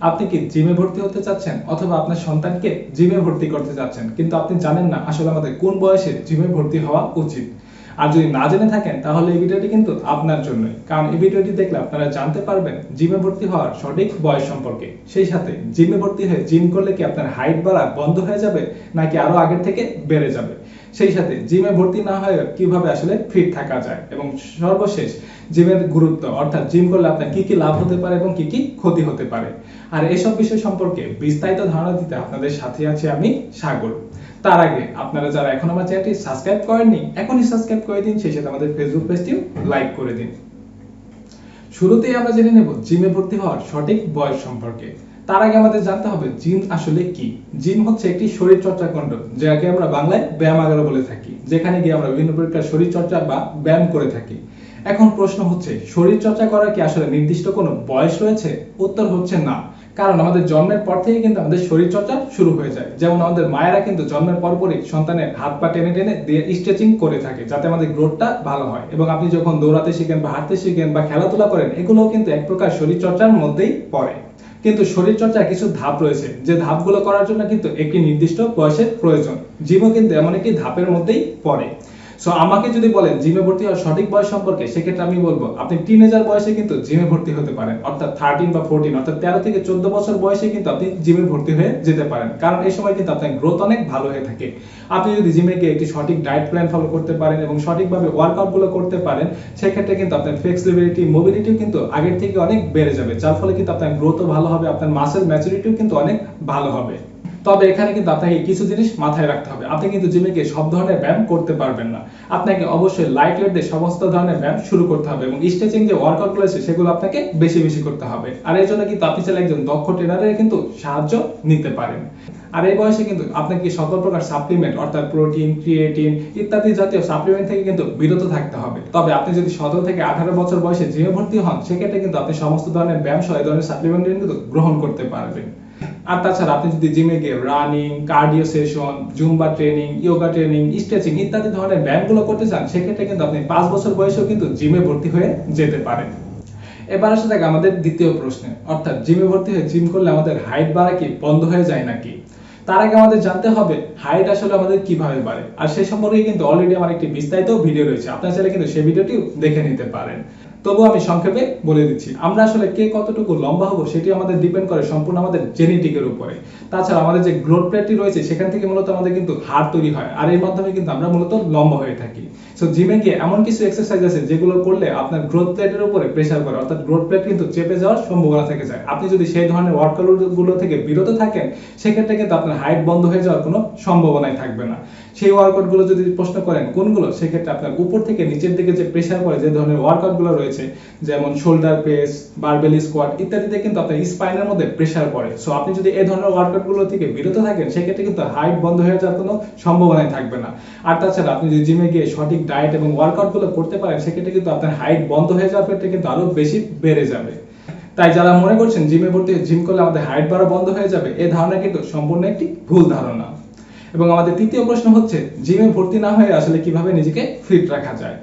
আপনি কি জিমে ভর্তি হতে চাচ্ছেন? অথবা আপনার সন্তানকে জিমে ভর্তি করতে চাচ্ছেন? কিন্তু আপনি জানেন না আসলে আমাদের কোন বয়সে জিমে ভর্তি হওয়া উচিত। আর যদি না জেনে থাকেন, তাহলে এই ভিডিওটি কিন্তু আপনার জন্যই। কারণ এই ভিডিওটি দেখলে আপনারা জানতে পারবেন জিমে ভর্তি হওয়ার সঠিক বয়স সম্পর্কে। সেই সাথে জিমে ভর্তি হয়ে জিম করলে কি আপনার হাইট বাড়া বন্ধ হয়ে যাবে? নাকি আরও আগের থেকে বেড়ে যাবে? সেই সাথে জিমে ভর্তি না হয়ে কীভাবে আসলে ফিট থাকা যায়? এবং সর্বশেষ, জিমের গুরুত্ব, অর্থাৎ জিম করলে আপনার কি কি লাভ হতে পারে এবং কি কি ক্ষতি হতে পারে? আর এসব বিষয় সম্পর্কে বিস্তারিত ধারণা দিতে আপনাদের সাথে আছি আমি সাগর। তার আগে, আপনারা যারা এখন আমার চ্যানেলটি সাবস্ক্রাইব করেননি, এখনই সাবস্ক্রাইব করে দিন, সেই সাথে আমাদের ফেসবুক পেজটিও লাইক করে দিন। শুরুতেই আমরা জেনে নেব, জিমে ভর্তি হওয়ার সঠিক বয়স সম্পর্কে। তার আগে আমাদের জানতে হবে জিম আসলে কি? জিম হচ্ছে একটি শরীর চর্চা কেন্দ্র যাকে আমরা বাংলায় ব্যায়ামাগার বলে থাকি, যেখানে গিয়ে আমরা বিভিন্ন প্রকার শরীর চর্চা বা ব্যায়াম করে থাকি। এখন প্রশ্ন হচ্ছে শরীর চর্চা করার কি আসলে নির্দিষ্ট কোনো বয়স রয়েছে? উত্তর হচ্ছে না, কারণ আমাদের জন্মের পর থেকে কিন্তু আমাদের শরীর চর্চা শুরু হয়ে যায়। যেমন আমাদের মায়েরা কিন্তু জন্মের পরপরই সন্তানের হাত পা টেনে টেনে দিয়ে স্ট্রেচিং করে থাকে, যাতে আমাদের গ্রোথটা ভালো হয়। এবং আপনি যখন দৌড়াতে শিখেন বা হাঁটতে শিখেন বা খেলাধুলা করেন, এগুলোও কিন্তু এক প্রকার শরীর চর্চার মধ্যেই পড়ে। কিন্তু শরীরচর্চার কিছু ধাপ রয়েছে। যে ধাপগুলো করার জন্য কিন্তু একটি নির্দিষ্ট বয়সের প্রয়োজন। জিমও কিন্তু এমন একটি ধাপের মধ্যেই পড়ে। সো আমাকে যদি বলেন জিমে ভর্তি হওয়ার সঠিক বয়স সম্পর্কে, সেক্ষেত্রে আমি বলব, আপনি টিনেজার বয়সে কিন্তু জিমে ভর্তি হতে পারেন। অর্থাৎ থার্টিন বা ফোরটিন অর্থাৎ তেরো থেকে চোদ্দ বছর বয়সে কিন্তু আপনি জিমে ভর্তি হয়ে যেতে পারেন। কারণ এই সময় কিন্তু আপনার গ্রোথ অনেক ভালো হয়ে থাকে। আপনি যদি জিমে গিয়ে একটি সঠিক ডায়েট প্ল্যান ফলো করতে পারেন এবং সঠিকভাবে ওয়ার্কআউটগুলো করতে পারেন, সেক্ষেত্রে কিন্তু আপনার ফ্লেক্সিবিলিটি মোবিলিটিও কিন্তু আগের থেকে অনেক বেড়ে যাবে। যার ফলে কিন্তু আপনার গ্রোথও ভালো হবে, আপনার মাসেল ম্যাচুরিটিও কিন্তু অনেক ভালো হবে। তবে এখানে কিন্তু আপনাকে কিছু জিনিস মাথায় রাখতে হবে। আপনি কিন্তু জিমে গিয়ে সব ধরনের ব্যায়াম করতে পারবেন না। আপনাকে অবশ্যই লাইট ওয়েট দিয়ে সমস্ত ধরনের ব্যায়াম শুরু করতে হবে এবং স্ট্রেচিং যে ওয়ার্কআউট রয়েছে সেগুলো আপনাকে বেশি বেশি করতে হবে। আর এর জন্য কিন্তু আপনি চাইলে একজন দক্ষ ট্রেনারের কিন্তু সাহায্য নিতে পারেন। আর এই বয়সে কিন্তু আপনাকে সকল প্রকার সাপ্লিমেন্ট অর্থাৎ প্রোটিন ক্রিয়েটিন ইত্যাদি জাতীয় সাপ্লিমেন্ট থেকে কিন্তু বিরত থাকতে হবে। তবে আপনি যদি সতেরো থেকে আঠারো বছর বয়সে জিমে ভর্তি হন, সেক্ষেত্রে কিন্তু আপনি সমস্ত ধরনের ব্যায়াম সহ এই ধরনের সাপ্লিমেন্ট কিন্তু গ্রহণ করতে পারবেন। আর তাছাড়া আপনি যদি জিমে গিয়ে running cardio session zumba training yoga training stretching ইত্যাদি ধরনের ব্যায়ামগুলো করতে চান, সেক্ষেত্রে কিন্তু আপনি পাঁচ বছর বয়সেও কিন্তু জিমে ভর্তি হয়ে যেতে পারেন। এবার আসে থাকে আমাদের দ্বিতীয় প্রশ্নে। অর্থাৎ জিমে ভর্তি হয়ে জিম করলে আমাদের হাইট বাড়া কি, বন্ধ হয়ে যায় নাকি? তার আগে আমাদের জানতে হবে হাইট আসলে আমাদের কীভাবে বাড়ে? আর সেই সম্পর্কে কিন্তু অলরেডি আমার একটি বিস্তারিত ভিডিও রয়েছে। আপনার চাইলে কিন্তু সেই ভিডিওটিও দেখে নিতে পারেন। তবু আমি সংক্ষেপে বলে দিচ্ছি, আমরা আসলে কে কতটুকু লম্বা হব সেটি আমাদের ডিপেন্ড করে সম্পূর্ণ আমাদের জেনেটিকের উপরে। তাছাড়া আমাদের যে গ্রোথ প্লেটটি রয়েছে, সেখান থেকে মূলত আমাদের কিন্তু হাড় তৈরি হয়, আর এর মাধ্যমে কিন্তু আমরা মূলত লম্বা হয়ে থাকি। সো জিমে গিয়ে এমন কিছু এক্সারসাইজ আছে যেগুলো করলে আপনার গ্রোথ প্লেটের উপরে প্রেসার করে, অর্থাৎ গ্রোথ প্লেট কিন্তু চেপে যাওয়ার সম্ভাবনা থেকে যায়। আপনি যদি সেই ধরনের ওয়ার্কআউটগুলো থেকে বিরত থাকেন, সেক্ষেত্রে কিন্তু আপনার হাইট বন্ধ হয়ে যাওয়ার কোনো সম্ভাবনাই থাকবে না। সেই ওয়ার্কআউটগুলো যদি প্রশ্ন করেন কোনগুলো, সেক্ষেত্রে আপনার উপর থেকে নিচের দিকে যে প্রেশার পড়ে, যে ধরনের ওয়ার্কআউটগুলো রয়েছে, যেমন শোল্ডার প্রেস বারবেল স্কোয়াট ইত্যাদিতে কিন্তু আপনার স্পাইনের মধ্যে প্রেসার পড়ে। সো আপনি যদি এই ধরনের ওয়ার্কআউটগুলো থেকে বিরত থাকেন, সেক্ষেত্রে কিন্তু হাইট বন্ধ হয়ে যাওয়ার কোনো সম্ভাবনাই থাকবে না। আর তাছাড়া আপনি যদি জিমে গিয়ে সঠিক ডায়েট এবং ওয়ার্কআউটগুলো করতে পারেন, সেক্ষেত্রে কিন্তু আপনার হাইট বন্ধ হয়ে যাওয়ার ক্ষেত্রে কিন্তু আরও বেশি বেড়ে যাবে। তাই যারা মনে করছেন জিমে ভর্তি জিম করলে আমাদের হাইট বাড়া বন্ধ হয়ে যাবে এই ধারণা কিন্তু সম্পূর্ণ একটি ভুল ধারণা। এবং আমাদের তৃতীয় প্রশ্ন হচ্ছে জিমে ভর্তি না হয়ে আসলে কীভাবে নিজেকে ফিট রাখা যায়?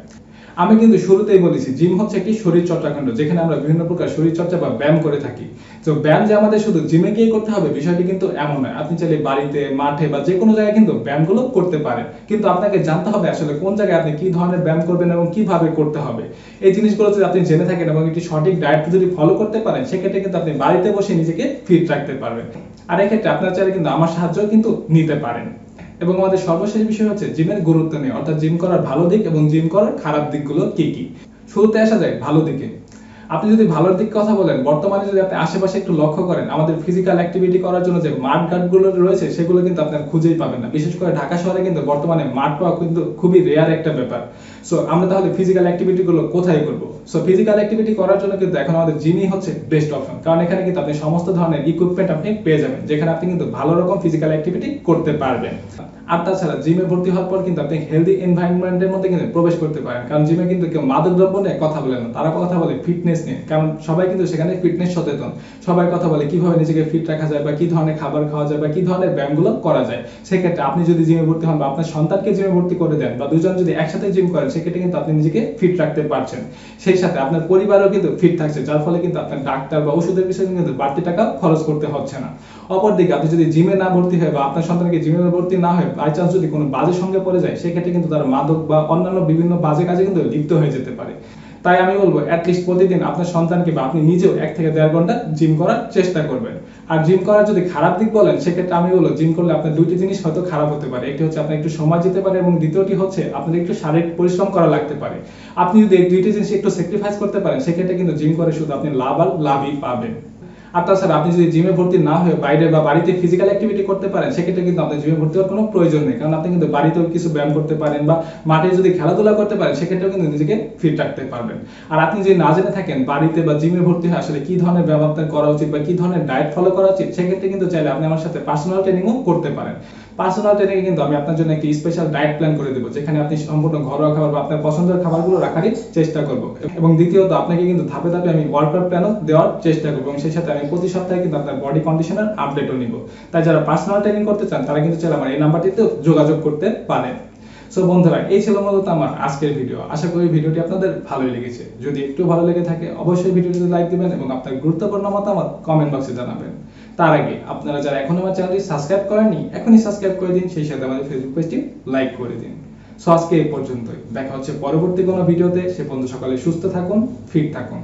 আমি কিন্তু শুরুতেই বলেছি, জিম হচ্ছে একটি শরীর চর্চা কেন্দ্র, যেখানে আমরা বিভিন্ন প্রকার শরীর চর্চা বা ব্যায়াম করে থাকি। তো ব্যায়াম যে আমাদের শুধু জিমে গিয়ে করতে হবে, বিষয়টি কিন্তু এমন নয়। আপনি চাইলে বাড়িতে, মাঠে বা যে কোনো জায়গায় কিন্তু ব্যায়ামগুলো করতে পারেন। কিন্তু আপনাকে জানতে হবে আসলে কোন জায়গায় আপনি কি ধরনের ব্যায়াম করবেন এবং কীভাবে করতে হবে। এই জিনিসগুলো যদি আপনি জেনে থাকেন এবং একটি সঠিক ডায়েট যদি ফলো করতে পারেন, সেক্ষেত্রে কিন্তু আপনি বাড়িতে বসে নিজেকে ফিট রাখতে পারবেন। আর এক্ষেত্রে আপনার চাইলে কিন্তু আমার সাহায্য কিন্তু নিতে পারেন। এবং আমাদের সর্বশেষ বিষয় হচ্ছে জিমের গুরুত্ব নিয়ে, অর্থাৎ জিম করার ভালো দিক এবং জিম করার খারাপ দিকগুলো কি কি? শুরুতে আসা যায় ভালো দিকে। আপনি যদি ভালোর দিক কথা বলেন, বর্তমানে যদি আপনি আশেপাশে একটু লক্ষ্য করেন, আমাদের ফিজিক্যাল অ্যাক্টিভিটি করার জন্য যে মাঠ ঘাটগুলো রয়েছে, সেগুলো কিন্তু আপনার খুঁজেই পাবেন না। বিশেষ করে ঢাকা শহরে কিন্তু বর্তমানে মাঠ পাওয়া কিন্তু খুবই রেয়ার একটা ব্যাপার। সো আমরা তাহলে ফিজিক্যাল অ্যাক্টিভিটি গুলো কোথায় করব? সো ফিজিক্যাল অ্যাক্টিভিটি করার জন্য কিন্তু এখন আমাদের জিমই হচ্ছে বেস্ট অপশন কারণ এখানে কিন্তু আপনি সমস্ত ধরনের ইকুইপমেন্ট আপনি পেয়ে যাবেন, যেখানে আপনি কিন্তু ভালো রকম ফিজিক্যাল অ্যাক্টিভিটি করতে পারবেন। আর তাছাড়া জিমে ভর্তি হওয়ার পর কিন্তু আপনি হেলদি এনভায়রনমেন্টের মধ্যে কিন্তু প্রবেশ করতে পারেন। কারণ জিমে কিন্তু কেউ নিয়ে কথা বলে না তারা কথা বলে ফিটনেস নিয়ে। কারণ সবাই কিন্তু সেখানে ফিটনেস সচেতন। সবাই কথা বলে কীভাবে নিজেকে ফিট রাখা যায় বা কি ধরনের খাবার খাওয়া যায় বা কি ধরনের ব্যায়ামগুলো করা যায়। সেক্ষেত্রে আপনি যদি জিমে ভর্তি হন বা আপনার সন্তানকে জিমে ভর্তি করে দেন বা দুজন যদি একসাথে জিম করেন সেক্ষেত্রে কিন্তু আপনি নিজেকে ফিট রাখতে পারছেন। সেই সাথে আপনার পরিবারও কিন্তু ফিট থাকছে, যার ফলে কিন্তু আপনার ডাক্তার বা ওষুধের পিছনে কিন্তু বাড়তি টাকা খরচ করতে হচ্ছে না। অপরদিকে আপনি যদি জিমে না ভর্তি হয় বা আপনার সন্তানকে জিমে ভর্তি না হয় বাই চান্স যদি কোনো বাজে সঙ্গে পড়ে যায়, সেক্ষেত্রে কিন্তু তারা মাদক বা অন্যান্য বিভিন্ন বাজে কাজে কিন্তু লিপ্ত হয়ে যেতে পারে। তাই আমি বলব অ্যাটলিস্ট প্রতিদিন আপনার সন্তানকে বা আপনি নিজেও এক থেকে দেড় ঘণ্টা জিম করার চেষ্টা করবেন। আর জিম করার যদি খারাপ দিক বলেন, সেক্ষেত্রে আমি বলব জিম করলে আপনার দুইটি জিনিস হয়তো খারাপ হতে পারে। একটি হচ্ছে আপনার একটু সময় যেতে পারে এবং দ্বিতীয়টি হচ্ছে আপনার একটু শারীরিক পরিশ্রম করা লাগতে পারে। আপনি যদি এই দুইটি জিনিস একটু স্যাক্রিফাইস করতে পারেন, সেক্ষেত্রে কিন্তু জিম করে শুধু আপনি লাভ আর লাভই পাবেন। আর তাছাড়া আপনি যদি জিমে ভর্তি না হয়ে বাইরে বা বাড়িতে ফিজিক্যাল অ্যাক্টিভিটি করতে পারেন, সেক্ষেত্রে কিন্তু আপনার জিমে ভর্তি হওয়ার কোনো প্রয়োজন নেই। কারণ আপনি কিন্তু বাড়িতেও কিছু ব্যায়াম করতে পারেন বা মাঠে যদি খেলাধুলা করতে পারেন, সেক্ষেত্রেও কিন্তু নিজেকে ফিট রাখতে পারবেন। আর আপনি যদি না জেনে থাকেন, বাড়িতে বা জিমে ভর্তি হয় আসলে কি ধরনের ব্যায়াম আপনার করা উচিত বা কি ধরনের ডায়েট ফলো করা উচিত, সেক্ষেত্রে কিন্তু চাইলে আপনি আমার সাথে পার্সোনাল ট্রেনিংও করতে পারেন। পার্সোনাল ট্রেনিংয়ে কিন্তু আমি আপনার জন্য একটি স্পেশাল ডায়েট প্ল্যান করে দেবো, যেখানে আপনি সম্পূর্ণ ঘরোয়া খাবার বা আপনার পছন্দের খাবারগুলো রাখারই চেষ্টা করব। এবং দ্বিতীয়ত, আপনাকে কিন্তু ধাপে ধাপে আমি ওয়ার্কআউট প্ল্যানও দেওয়ার চেষ্টা করব এবং সেই সাথে আমি প্রতি সপ্তাহে কিন্তু আপনার বডি কন্ডিশনের আপডেটও নিব। তাই যারা পার্সোনাল ট্রেনিং করতে চান, তারা কিন্তু চাইলে আমার এই নাম্বারটিতেও যোগাযোগ করতে পারেন। সো বন্ধুরা, এই ছিল মূলত আমার আজকের ভিডিও আশা করি ভিডিওটি আপনাদের ভালোই লেগেছে। যদি একটু ভালো লেগে থাকে, অবশ্যই ভিডিওটিতে লাইক দিবেন এবং আপনার গুরুত্বপূর্ণ মতামত কমেন্ট বক্সে জানাবেন। তার আগে, আপনারা যারা এখনও আমার চ্যানেলটি সাবস্ক্রাইব করেননি, এখনই সাবস্ক্রাইব করে দিন, সেই সাথে আমাদের ফেসবুক পেজটি লাইক করে দিন। সো আজকে এই পর্যন্তই। দেখা হচ্ছে পরবর্তী কোনো ভিডিওতে সে পর্যন্ত সকালে সুস্থ থাকুন ফিট থাকুন।